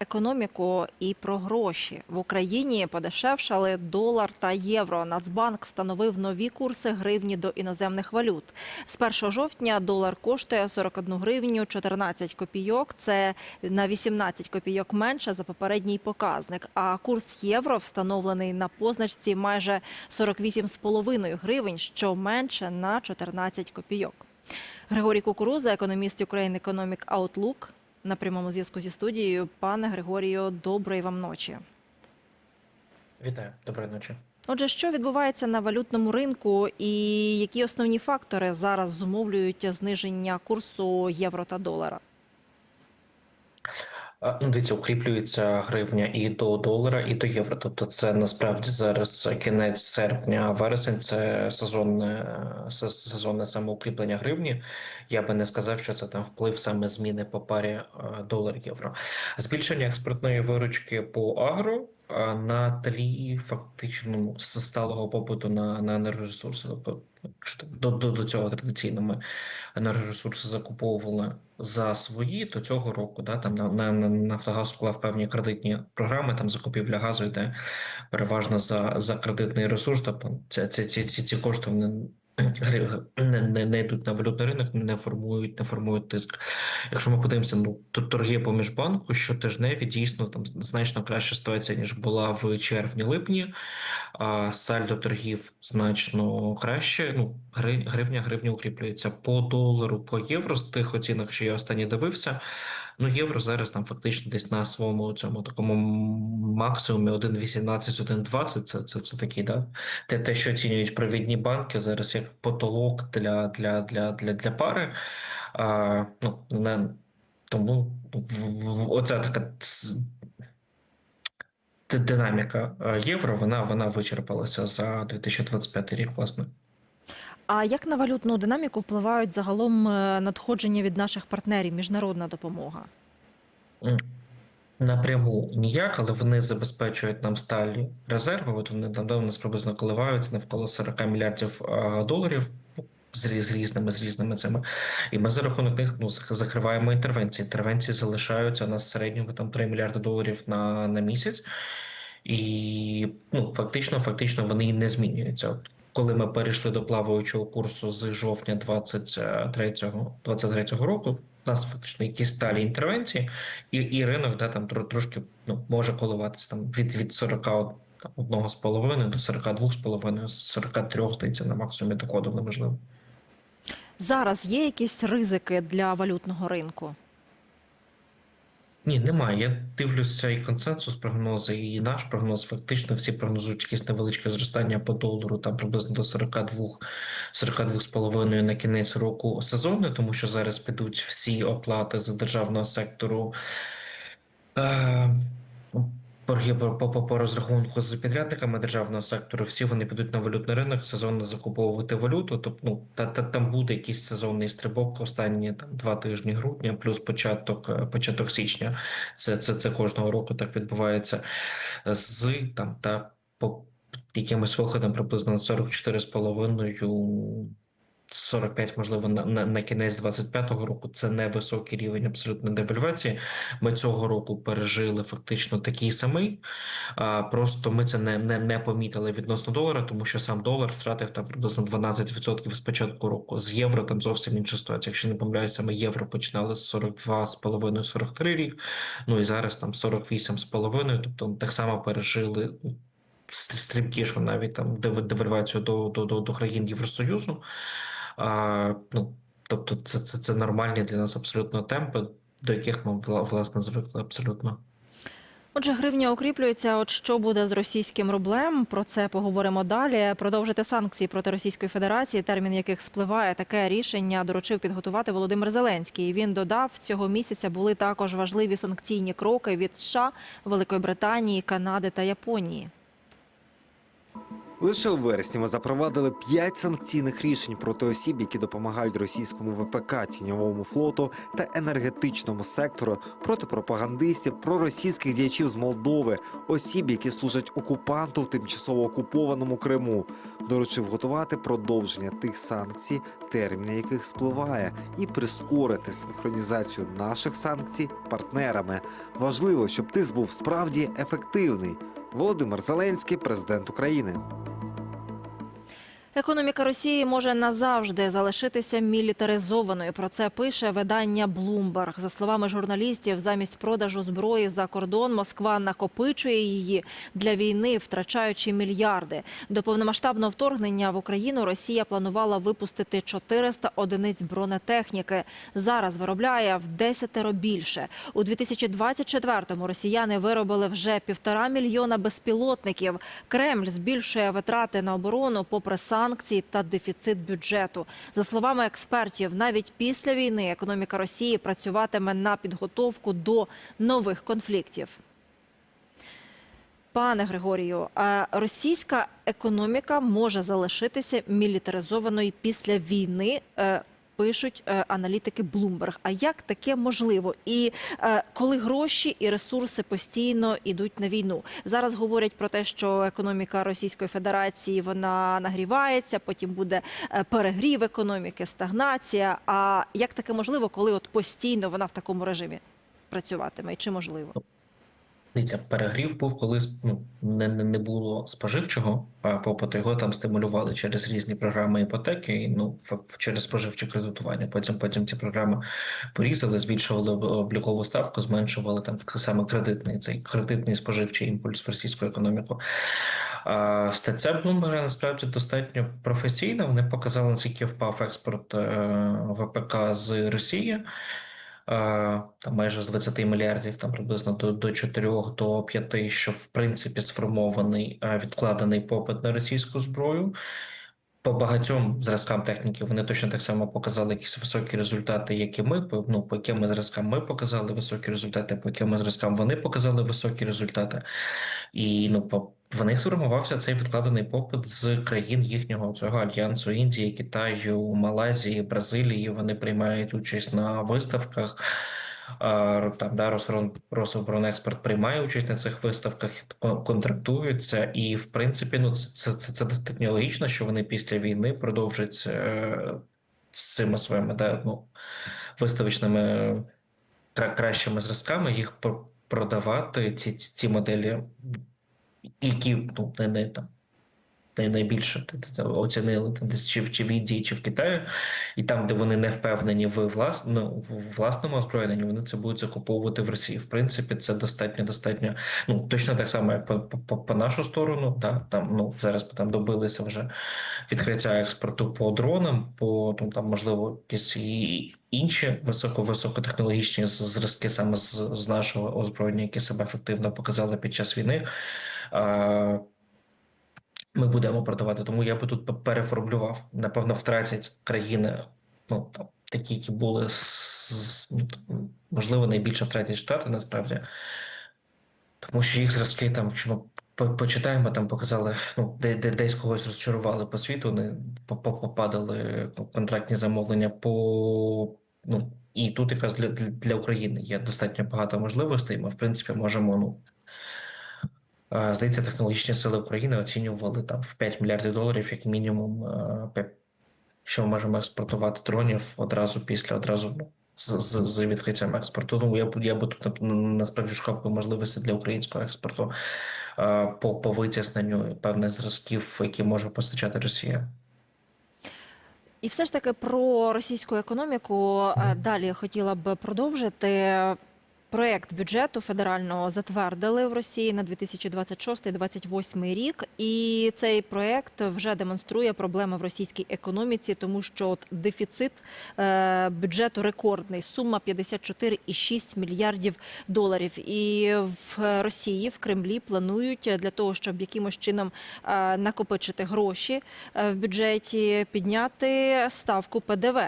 економіку і про гроші в Україні подешевшали долар та євро. Нацбанк встановив нові курси гривні до іноземних валют. З 1 жовтня долар коштує 41 гривню 14 копійок. Це на 18 копійок менше за попередній показник. А курс євро встановлений на позначці майже 48,5 гривень, що менше на 14 копійок. Григорій Кукуруза, економіст Ukraine Economic Outlook, на прямому зв'язку зі студією. Пане Григорію, доброї вам ночі. Вітаю, доброї ночі. Отже, що відбувається на валютному ринку, і які основні фактори зараз зумовлюють зниження курсу євро та долара? Ну, дивіться, укріплюється гривня і до долара, і до євро. Тобто, це насправді зараз кінець серпня, вересень, це сезонне сезонне самоукріплення гривні. Я би не сказав, що це там вплив саме зміни по парі е, долар-євро. Збільшення експортної виручки по агро на тлі фактично сталого попиту на, на енергоресурси. Тобто, до, до, до цього традиційно ми енергоресурси закуповували за свої до цього року. Да, там на, на, на Нафтогаз вклав певні кредитні програми, там закупівля газу йде переважно за, за кредитний ресурс. Тобто це, ці, ці, ці кошти вони не, не, не йдуть на валютний ринок, не формують, не формують тиск. Якщо ми подивимося, ну то торги поміж банку щотижневі дійсно там значно краща ситуація, ніж була в червні-липні. А сальдо торгів значно краще. Ну, гри- гривня, гривня укріплюється по долару, по євро з тих оцінок, що я останні дивився. Ну, євро зараз там фактично десь на своєму цьому такому максимумі 1,18, 1,20. Це, це, це такі, да? Те, те, що оцінюють провідні банки зараз як потолок для, для, для, для, для пари. А, ну, не, тому оця така динаміка е, євро, вона, вона вичерпалася за 2025 рік, власне. А як на валютну динаміку впливають загалом е, надходження від наших партнерів, міжнародна допомога? Напряму ніяк, але вони забезпечують нам сталі резерви. От вони там нас приблизно коливаються навколо 40 мільярдів доларів з різними з різними цими. І ми за рахунок них ну закриваємо інтервенції. Інтервенції залишаються у нас в середньому там 3 мільярди доларів на, на місяць. І ну, фактично, фактично вони не змінюються. Коли ми перейшли до плаваючого курсу з жовтня 23-го 23-го року, у нас фактично якісь сталі інтервенції, і, і ринок да, там трошки ну, може коливатися там від, від 41 з половиною до 42 з половиною, 43, здається, на максимумі доходу неможливо. Зараз є якісь ризики для валютного ринку? Ні, немає. Я дивлюся і консенсус прогнози, і наш прогноз. Фактично всі прогнозують якесь невеличке зростання по долару, там приблизно до 42, 42,5 на кінець року сезону, тому що зараз підуть всі оплати за державного сектору. Е, Борги по, по, розрахунку з підрядниками державного сектору, всі вони підуть на валютний ринок сезонно закуповувати валюту. Тобто, ну та, та там буде якийсь сезонний стрибок останні там два тижні грудня, плюс початок е, початок січня. Це це, це кожного року так відбувається з там та по якимось виходом приблизно на 44,5 45, можливо, на, на, на кінець 25-го року це невисокий рівень абсолютно девальвації. Ми цього року пережили фактично такий самий. А, просто ми це не, не, не помітили відносно долара, тому що сам долар втратив там приблизно 12% з початку року. З євро там зовсім інша ситуація. Якщо не помиляюся, ми євро починали з 42,5-43 рік. Ну і зараз там 48,5, тобто так само пережили. ну, Стрімкішу навіть там дев- девальвацію до, до, до, до країн Євросоюзу. Ну, тобто, це, це, це нормальні для нас абсолютно темпи, до яких ми власне звикли абсолютно. Отже, гривня укріплюється. От що буде з російським рублем? Про це поговоримо далі. Продовжити санкції проти Російської Федерації, термін яких спливає. Таке рішення доручив підготувати Володимир Зеленський. Він додав, цього місяця були також важливі санкційні кроки від США, Великої Британії, Канади та Японії. Лише у вересні ми запровадили п'ять санкційних рішень проти осіб, які допомагають російському ВПК, тіньовому флоту та енергетичному сектору, проти пропагандистів, проросійських діячів з Молдови, осіб, які служать окупанту в тимчасово окупованому Криму. Доручив готувати продовження тих санкцій, термін яких спливає, і прискорити синхронізацію наших санкцій партнерами. Важливо, щоб тиск був справді ефективний. Володимир Зеленський, президент України. Економіка Росії може назавжди залишитися мілітаризованою. Про це пише видання Bloomberg. За словами журналістів, замість продажу зброї за кордон Москва накопичує її для війни, втрачаючи мільярди. До повномасштабного вторгнення в Україну Росія планувала випустити 400 одиниць бронетехніки. Зараз виробляє в десятеро більше. У 2024-му росіяни виробили вже півтора мільйона безпілотників. Кремль збільшує витрати на оборону попри санкції та дефіцит бюджету. За словами експертів, навіть після війни економіка Росії працюватиме на підготовку до нових конфліктів. Пане Григорію, російська економіка може залишитися мілітаризованою після війни. Пишуть е, аналітики Bloomberg. А як таке можливо? І е, коли гроші і ресурси постійно йдуть на війну? Зараз говорять про те, що економіка Російської Федерації вона нагрівається, потім буде е, перегрів економіки, стагнація. А як таке можливо, коли от постійно вона в такому режимі працюватиме? І чи можливо? Дивіться, перегрів був, коли ну, не, не, було споживчого попиту, його там стимулювали через різні програми іпотеки, ну, через споживче кредитування. Потім, потім ці програми порізали, збільшували облікову ставку, зменшували там саме кредитний, цей кредитний споживчий імпульс в російську економіку. А стаття Блумберга насправді достатньо професійна. Вони показали, наскільки впав експорт е, ВПК з Росії. Е, Там майже з 20 мільярдів, там приблизно до, до 4 до 5, що в принципі сформований е, відкладений попит на російську зброю. По багатьом зразкам техніки вони точно так само показали якісь високі результати, як і ми. Ну, по яким зразкам ми показали високі результати, по яким зразкам вони показали високі результати. І ну, по, в них сформувався цей відкладений попит з країн їхнього цього альянсу Індії, Китаю, Малайзії, Бразилії. Вони приймають участь на виставках. Там да, Росрон- Рособоронекспорт приймає участь на цих виставках, контрактуються, і в принципі, ну це, це, це достатньо логічно, що вони після війни продовжать е, з цими своїми да, ну, виставочними кращими зразками їх про- продавати ці, ці моделі, які ну, не, не там. най- Найбільше оцінили десь чи чи в Індії, чи в Китаї, і там, де вони не впевнені в влас, ну, в власному озброєнні, вони це будуть закуповувати в Росії. В принципі, це достатньо достатньо. Ну точно так само, як по, по, по нашу сторону. Да, там ну зараз там добилися вже відкриття експорту по дронам, по ну, там можливо якісь і інші високо високотехнологічні зразки саме з, з нашого озброєння, які себе ефективно показали під час війни. Ми будемо продавати. Тому я би тут переформулював. Напевно, втратять країни, ну там такі, які були ну, можливо, найбільше втратять штати насправді. Тому що їх зразки там, якщо ми почитаємо, там показали, ну, де, де десь когось розчарували по світу, не по- по- попадали контрактні замовлення по. Ну, і тут якраз для, для, України є достатньо багато можливостей. Ми, в принципі, можемо ну, Здається, технологічні сили України оцінювали там в 5 мільярдів доларів, як мінімум, е, що ми можемо експортувати дронів одразу після одразу ну, з, з, з відкриттям експорту. Ну я я би тут насправді шукав можливості для українського експорту е, по, по витісненню певних зразків, які може постачати Росія. І все ж таки про російську економіку е, Мгм. далі хотіла б продовжити. Проект бюджету федерального затвердили в Росії на 2026-2028 рік, і цей проект вже демонструє проблеми в російській економіці, тому що от дефіцит е, бюджету рекордний сума 54,6 мільярдів доларів. І в Росії в Кремлі планують для того, щоб якимось чином е, накопичити гроші е, в бюджеті, підняти ставку ПДВ.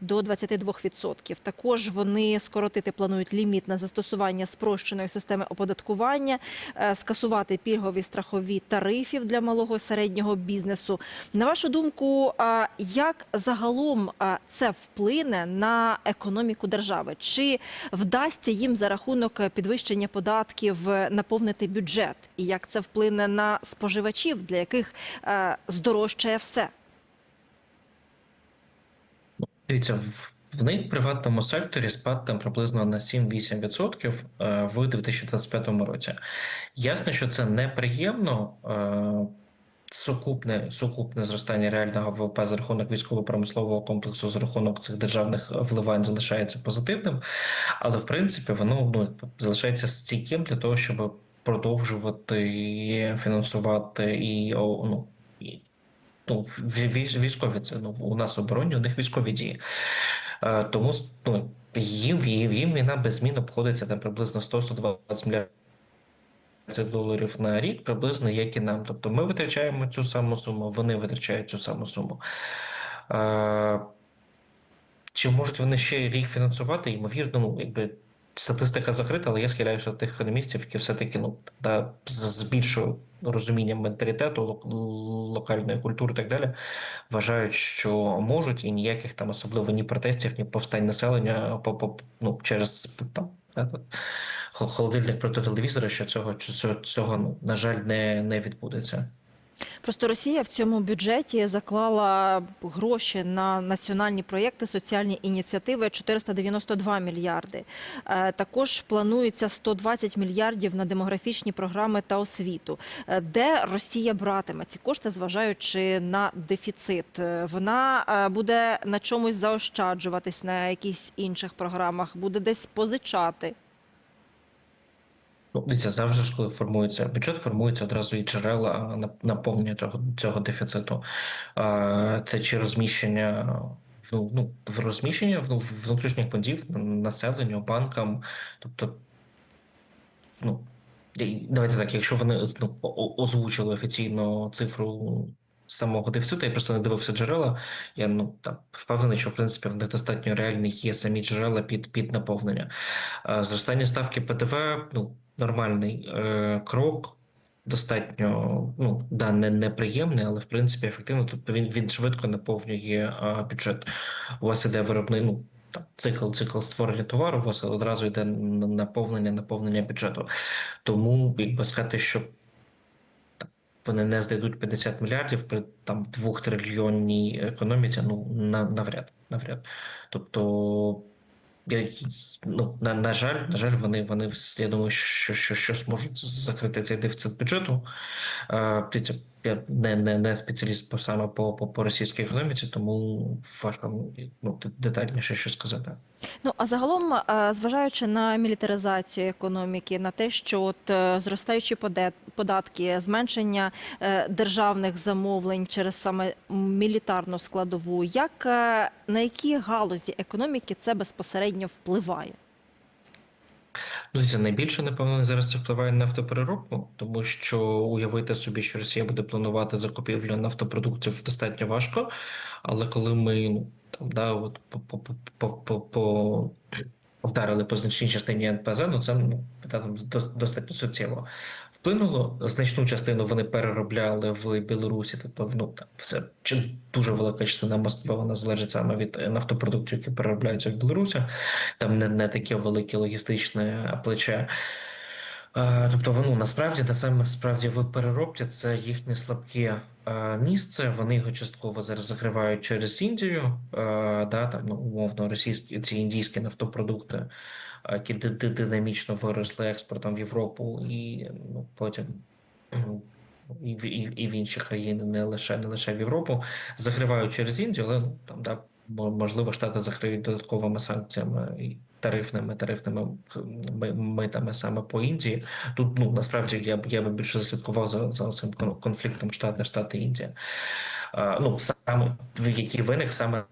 До 22%. Також вони скоротити планують ліміт на застосування спрощеної системи оподаткування, е, скасувати пільгові страхові тарифів для малого і середнього бізнесу. На вашу думку, як загалом це вплине на економіку держави? Чи вдасться їм за рахунок підвищення податків наповнити бюджет? І як це вплине на споживачів, для яких е, здорожчає все? Дивіться, в, в них в приватному секторі спад там приблизно на 7-8% е, в 2025 році. Ясно, що це неприємно. е, Сукупне, сукупне зростання реального ВВП за рахунок військово-промислового комплексу, за рахунок цих державних вливань залишається позитивним, але в принципі воно ну, залишається стійким для того, щоб продовжувати фінансувати і ну, ну, ві- ві- військові це ну, у нас оборонні, у них військові дії. Е, Тому ну, їм, їм, їм війна без змін обходиться там приблизно 100-120 мільярдів доларів на рік, приблизно як і нам. Тобто ми витрачаємо цю саму суму, вони витрачають цю саму суму. Е, Чи можуть вони ще рік фінансувати? Ймовірно, ну, якби статистика закрита, але я схиляюся до тих економістів, які все-таки ну, да, з, більшою розумінням менталітету, лок- локальної культури і так далі, вважають, що можуть, і ніяких там особливо ні протестів, ні повстань населення по, по, ну, через там, холодильник проти телевізора, що цього, цього, цього ну, на жаль, не, не відбудеться. Просто Росія в цьому бюджеті заклала гроші на національні проєкти, соціальні ініціативи 492 мільярди. Е, Також планується 120 мільярдів на демографічні програми та освіту. Е, Де Росія братиме ці кошти, зважаючи на дефіцит? Е, Вона буде на чомусь заощаджуватись на якихось інших програмах, буде десь позичати. Ну, дивіться, завжди ж, коли формується бюджет, формується одразу і джерела на- наповнення цього, цього дефіциту. Це чи розміщення ну, ну, в розміщення ну, внутрішніх фондів населенню, банкам. Тобто, ну, давайте так, якщо вони ну, озвучили офіційно цифру самого дефіциту, я просто не дивився джерела. Я ну там впевнений, що в принципі в них достатньо реальні є самі джерела під, під наповнення. Зростання ставки ПДВ ну, нормальний е, крок, достатньо ну, да, не, неприємний, але в принципі ефективно. Тобто він, він швидко наповнює е, бюджет. У вас іде виробний ну, там, цикл, цикл створення товару, у вас одразу йде наповнення, наповнення бюджету. Тому якби сказати, що вони не знайдуть 50 мільярдів при там 2 трильйонній економіці, ну на, навряд, навряд. Тобто ну, на, на жаль, на жаль, вони, вони я думаю, що, що, що зможуть закрити цей дефіцит бюджету. Е, я не, не, не спеціаліст по саме по, по, по російській економіці, тому важко ну, детальніше що сказати. Ну а загалом, е, зважаючи на мілітаризацію економіки, на те, що от е, зростаючі податки, зменшення е, державних замовлень через саме мілітарну складову, як на які галузі економіки це безпосередньо впливає? Дивіться, найбільше, напевно, зараз це впливає на нафтопереробку, тому що уявити собі, що Росія буде планувати закупівлю нафтопродуктів достатньо важко. Але коли ми ну, там, да, от, по, по, вдарили по значній частині НПЗ, ну це ну, та, там, достатньо суттєво вплинуло. Значну частину вони переробляли в Білорусі, тобто ну, там, все, чи дуже велика частина Москви, вона залежить саме від нафтопродукції, нафтопродуктів, які переробляються в Білорусі там не, не таке велике логістичне плече. Е, Тобто, ну, насправді, на саме справді в переробці це їхнє слабке е, місце. Вони його частково зараз закривають через Індію. Е, Да, там, ну, умовно, російські ці індійські нафтопродукти, які ди- ди- динамічно виросли експортом в Європу і ну, потім. І в, і, і в інші країни, не лише не лише в Європу, закривають через Індію, але ну, там да, мо- можливо штати закриють додатковими санкціями і тарифними тарифними митами саме по Індії. Тут ну насправді я я би більше слідкував за, за цим конфліктом штати штати Індія. Ну саме який виник саме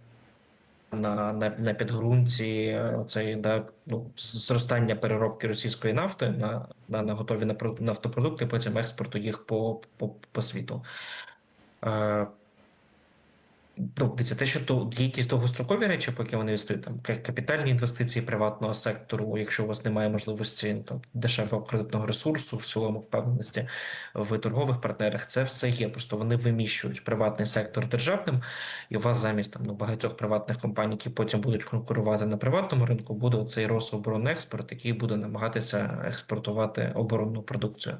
на, на, на підґрунті цей да, ну, зростання переробки російської нафти на, на, на готові нафтопродукти, потім експорту їх по, по, по світу. Е, Ну, дивіться, те, що то є якісь довгострокові речі, поки вони відстоять там капітальні інвестиції приватного сектору, якщо у вас немає можливості там дешевого кредитного ресурсу, в цілому впевненості в торгових партнерах, це все є. Просто вони виміщують приватний сектор державним, і у вас замість там ну, багатьох приватних компаній, які потім будуть конкурувати на приватному ринку, буде цей Рособоронекспорт, який буде намагатися експортувати оборонну продукцію.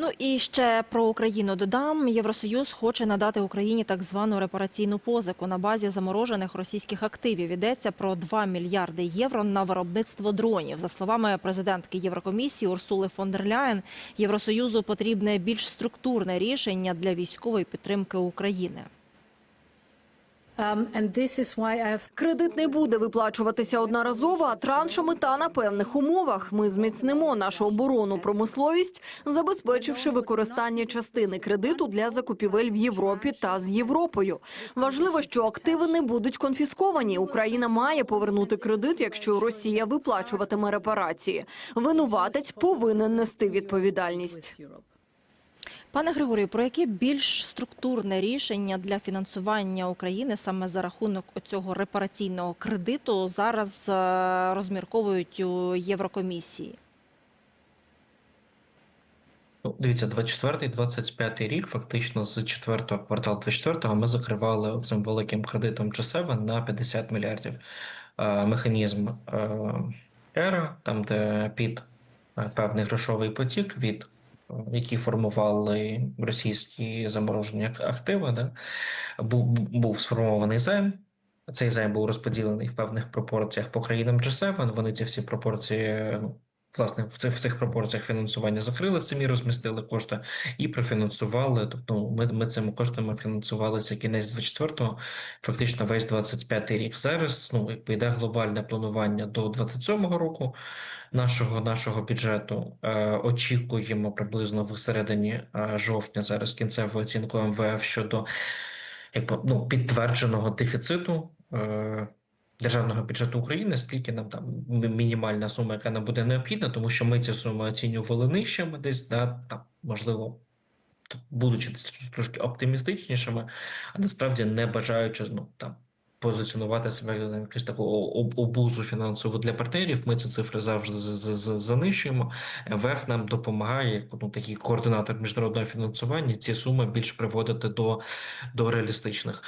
Ну і ще про Україну додам. Євросоюз хоче надати Україні так звану репараційну позику на базі заморожених російських активів. Йдеться про 2 мільярди євро на виробництво дронів. За словами президентки Єврокомісії Урсули фон дер Ляєн, Євросоюзу потрібне більш структурне рішення для військової підтримки України. Um, and Кредит не буде виплачуватися одноразово, а траншами та на певних умовах. Ми зміцнимо нашу оборонну промисловість, забезпечивши використання частини кредиту для закупівель в Європі та з Європою. Важливо, що активи не будуть конфісковані. Україна має повернути кредит, якщо Росія виплачуватиме репарації. Винуватець повинен нести відповідальність. Пане Григорію, про яке більш структурне рішення для фінансування України саме за рахунок цього репараційного кредиту зараз е, розмірковують у Єврокомісії? Ну, дивіться, 24-25 рік, фактично з 4 кварталу 24-го ми закривали цим великим кредитом G7 на 50 мільярдів. Е, Механізм е, ЕРА, там де під певний грошовий потік від які формували російські заморожені активи, да, був, був сформований займ. Цей займ був розподілений в певних пропорціях по країнам G7. Вони ці всі пропорції ну, власне в цих в цих пропорціях фінансування закрили самі, розмістили кошти і профінансували. Тобто, ми, ми цими коштами фінансувалися кінець 24-го, фактично весь 25-й рік. Зараз ну якби йде глобальне планування до 27-го року нашого нашого бюджету. Е, очікуємо приблизно в середині е, жовтня зараз кінцеву оцінку МВФ щодо якби ну підтвердженого дефіциту. Е, державного бюджету України, скільки нам там мінімальна сума, яка нам буде необхідна, тому що ми ці суми оцінювали нижчими десь, да, там, можливо, будучи трошки оптимістичнішими, а насправді не бажаючи ну, там, позиціонувати себе як якусь таку обузу фінансову для партнерів. Ми ці цифри завжди занищуємо. МВФ нам допомагає, як ну, такий координатор міжнародного фінансування, ці суми більш приводити до, до реалістичних.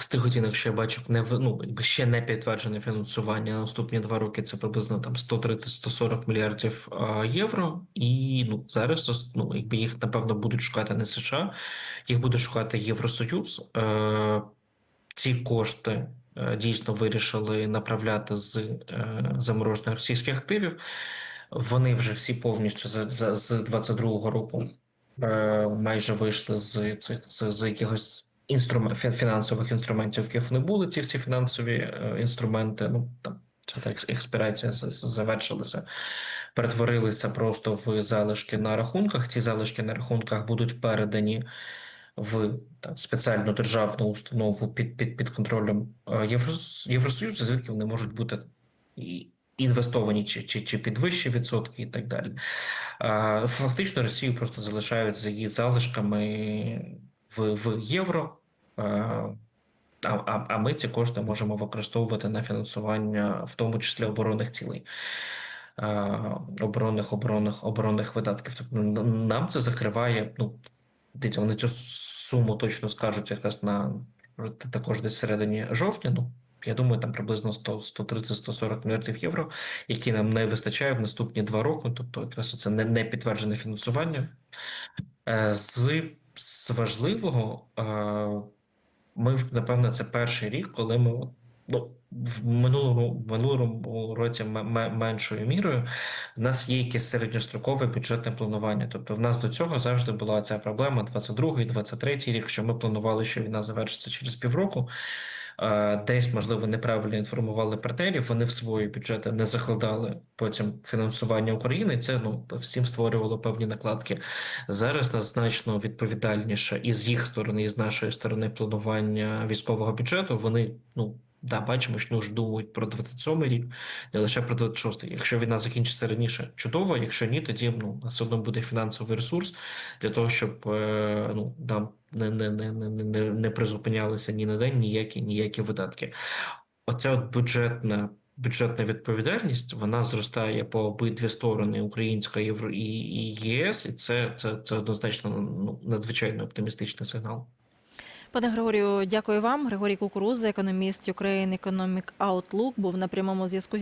Е, з тих оцінок, що я бачив, не ну, ще не підтверджене фінансування на наступні два роки. Це приблизно там 130-140 мільярдів а, євро. І ну зараз ну, якби їх напевно будуть шукати не США, їх буде шукати Євросоюз. Е, ці кошти е, дійсно вирішили направляти з е, заморожених російських активів. Вони вже всі повністю з 22-го року е, майже вийшли з з, з якихось інструмент фінансових інструментів, в яких вони були. Ці всі фінансові е, інструменти. Ну там так експірація завершилася. Перетворилися просто в залишки на рахунках. Ці залишки на рахунках будуть передані в там, спеціальну державну установу під, під, під контролем е, Євросоюзу, звідки вони можуть бути і інвестовані чи, чи, чи під вищі відсотки і так далі. Фактично Росію просто залишають з її залишками в, в євро. А, а, а ми ці кошти можемо використовувати на фінансування, в тому числі оборонних цілей. Оборонних оборонних оборонних видатків. Тобто нам це закриває. Ну дивіться, вони цю суму точно скажуть якраз на також десь середині жовтня. Ну я думаю, там приблизно 100, 130-140 мільярдів євро, які нам не вистачає в наступні два роки. Тобто, якраз це не, не підтверджене фінансування. Е, З, з важливого, е, ми напевно, це перший рік, коли ми ну, в минулому, минулому році ме- ме- меншою мірою в нас є якесь середньострокове бюджетне планування. Тобто, в нас до цього завжди була ця проблема 22-й, 23-й рік, що ми планували, що війна завершиться через півроку. Десь, можливо, неправильно інформували партнерів, вони в свої бюджети не закладали потім фінансування України. Це ну всім створювало певні накладки. Зараз нас значно відповідальніше і з їх сторони, і з нашої сторони планування військового бюджету. Вони ну да, бачимо, що вже думають про 27 рік, не лише про 26. Якщо війна закінчиться раніше, чудово. Якщо ні, тоді ну, все одно буде фінансовий ресурс для того, щоб е, ну, нам не, не, не, не, не призупинялися ні на день ніякі, ніякі видатки. Оця от бюджетна. Бюджетна відповідальність вона зростає по обидві сторони Українська Євро і, і ЄС, і це, це, це однозначно ну, надзвичайно оптимістичний сигнал. Пане Григорію, дякую вам. Григорій Кукуруза, економіст Ukraine Economic Outlook, був на прямому зв'язку зі